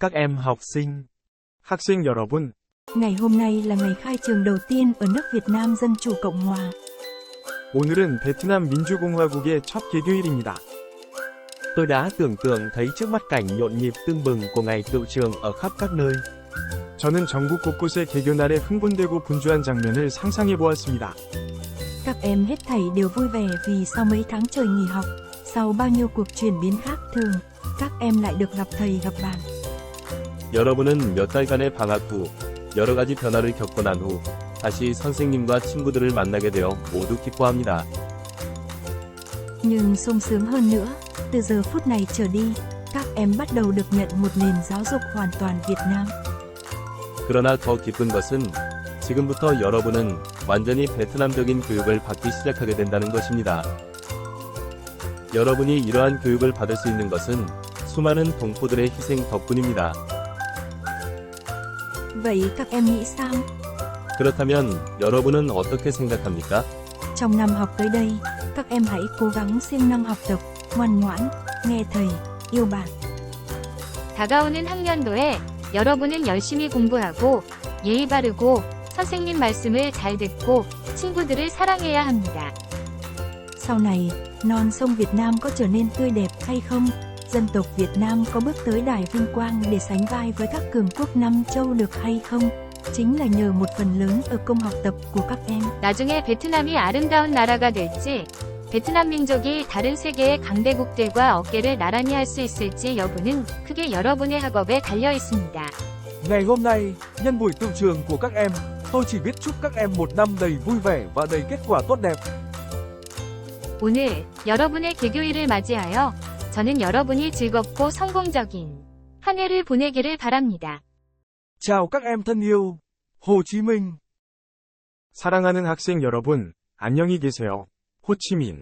các em học sinh, 학생 여러분, Ngày hôm nay là ngày khai trường đầu tiên ở nước Việt Nam Dân Chủ Cộng Hòa. 오늘은 베트남 민주공화국의 첫 개교일입니다. Tôi đã tưởng tượng thấy trước mắt cảnh nhộn nhịp tưng bừng của ngày tựu trường ở khắp các nơi. 저는 전국 곳곳의 개교날에 흥분되고 분주한 장면을 상상해 보았습니다. Các em hết thảy đều vui vẻ vì sau mấy tháng trời nghỉ học, sau bao nhiêu cuộc chuyển biến khác thường, các em lại được gặp thầy gặp bạn. 여러분은 몇 달간의 방학 후 여러 가지 변화를 겪고 난 후 다시 선생님과 친구들을 만나게 되어 모두 기뻐합니다. Nhưng sung sướng hơn nữa, từ giờ phút này trở đi, các em bắt đầu được nhận một nền giáo dục hoàn toàn Việt Nam. 그러나 더 기쁜 것은 지금부터 여러분은 완전히 베트남적인 교육을 받기 시작하게 된다는 것입니다. 여러분이 이러한 교육을 받을 수 있는 것은 수많은 동포들의 희생 덕분입니다. Vậy các em nghĩ sao? 그렇다면 여러분은 어떻게 생각합니까? Trong năm học tới đây, các em hãy cố gắng siêng năng học tập, ngoan ngoãn, nghe thầy, yêu bạn. 다가오는 학년도에 여러분은 열심히 공부하고 예의 바르고 선생님 말씀을 잘 듣고 친구들을 사랑해야 합니다. Sau này, non sông Việt Nam có trở nên tươi đẹp hay không? Dân tộc Việt Nam có bước tới đài vinh quang để sánh vai với các cường quốc Nam châu được hay không? Chính là nhờ một phần lớn ở công học tập của các em. 나중에 베트남이 아름다운 나라가 될지 베트남 민족이 다른 세계의 강대국들과 어깨를 나란히 할 수 있을지 여부는 크게 여러분의 학업에 달려 있습니다. Ngày hôm nay, nhân buổi tự trường của các em, tôi chỉ biết chúc các em một năm đầy vui vẻ và đầy kết quả tốt đẹp. 오늘 여러분의 개교일을 맞이하여 저는 여러분이 즐겁고 성공적인 한 해를 보내기를 바랍니다. Chào các em thân yêu. Hồ Chí Minh 사랑하는 학생 여러분, 안녕히 계세요. 호치민